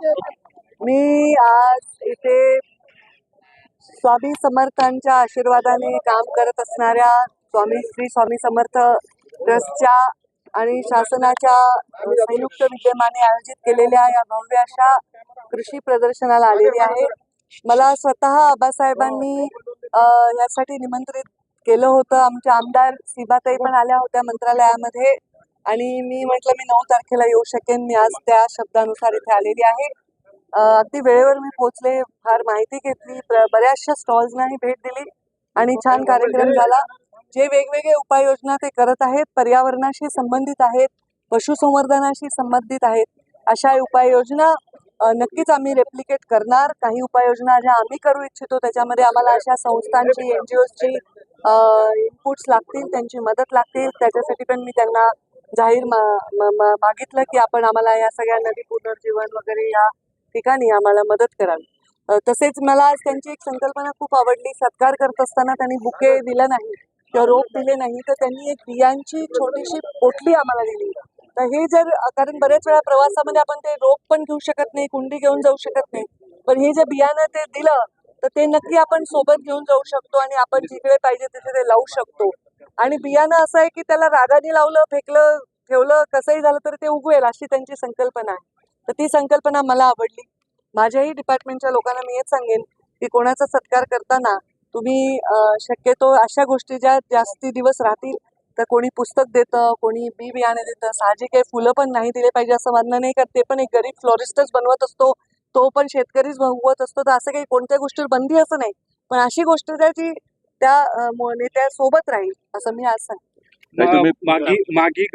मी आज इथे स्वामी समर्थांच्या आशीर्वादाने काम करत असणाऱ्या स्वामी श्री स्वामी समर्थ ट्रस्टच्या आणि शासनाच्या संयुक्त विद्यमाने आयोजित केलेल्या या भव्य अशा कृषी प्रदर्शनाला आलेली आहे. मला स्वतः आबासाहेबांनी यासाठी निमंत्रित केलं होतं. आमच्या आमदार सीबाताई पण आल्या होत्या मंत्रालयामध्ये. आणि मी म्हटलं मी नऊ तारखेला येऊ शकेन. मी आज त्या शब्दानुसार इथे आलेली आहे. अगदी वेळेवर मी पोहोचले फार माहिती घेतली बऱ्याचशा स्टॉल्सनाही भेट दिली आणि छान कार्यक्रम झाला. जे वेगवेगळे उपाययोजना ते करत आहेत पर्यावरणाशी संबंधित आहेत पशुसंवर्धनाशी संबंधित आहेत अशा उपाययोजना नक्कीच आम्ही रेप्लिकेट करणार. काही उपाययोजना ज्या आम्ही करू इच्छितो त्याच्यामध्ये आम्हाला अशा संस्थांची एन जी ओजची इनपुट्स लागतील त्यांची मदत लागतील. त्याच्यासाठी पण मी त्यांना जाहीर मा- मागितलं की आपण आम्हाला या सगळ्या नदी पुनर्जीवन वगैरे या ठिकाणी आम्हाला मदत करावी. तसेच मला आज त्यांची एक संकल्पना खूप आवडली. सत्कार करत असताना त्यांनी बुके दिलं नाही किंवा रोप दिले नाही तर त्यांनी एक बियांची छोटीशी पोटली आम्हाला दिली. तर हे जर कारण बऱ्याच वेळा प्रवासामध्ये आपण ते रोप पण घेऊ शकत नाही कुंडी घेऊन जाऊ शकत नाही. पण हे जे बियाणं ते दिलं तर ते नक्की आपण सोबत घेऊन जाऊ शकतो आणि आपण जिकडे पाहिजे तिथे ते लावू शकतो. आणि बियाणं असं आहे की त्याला रागाने लावलं फेकलं ठेवलं कसंही झालं तर ते उगवेल अशी त्यांची संकल्पना आहे. तर ती संकल्पना मला आवडली. माझ्याही डिपार्टमेंटच्या लोकांना मी हेच सांगेन की कोणाचा सत्कार करताना तुम्ही शक्यतो अशा गोष्टी ज्या जास्ती दिवस राहतील तर कोणी पुस्तक देतं कोणी बी बियाणे देतं साहजिक आहे फुलं पण नाही दिले पाहिजे असं मानणं नाही का ते पण एक गरीब फ्लॉरिस्टच बनवत असतो. तो पण शेतकरीच बनवत असतो. तर असं काही कोणत्या गोष्टीवर बंदी असं नाही. पण अशी गोष्ट जी त्या अं, म- नेत्यासोबत राहील असं मी आज सांगते. नाही तुम्ही मागी मागी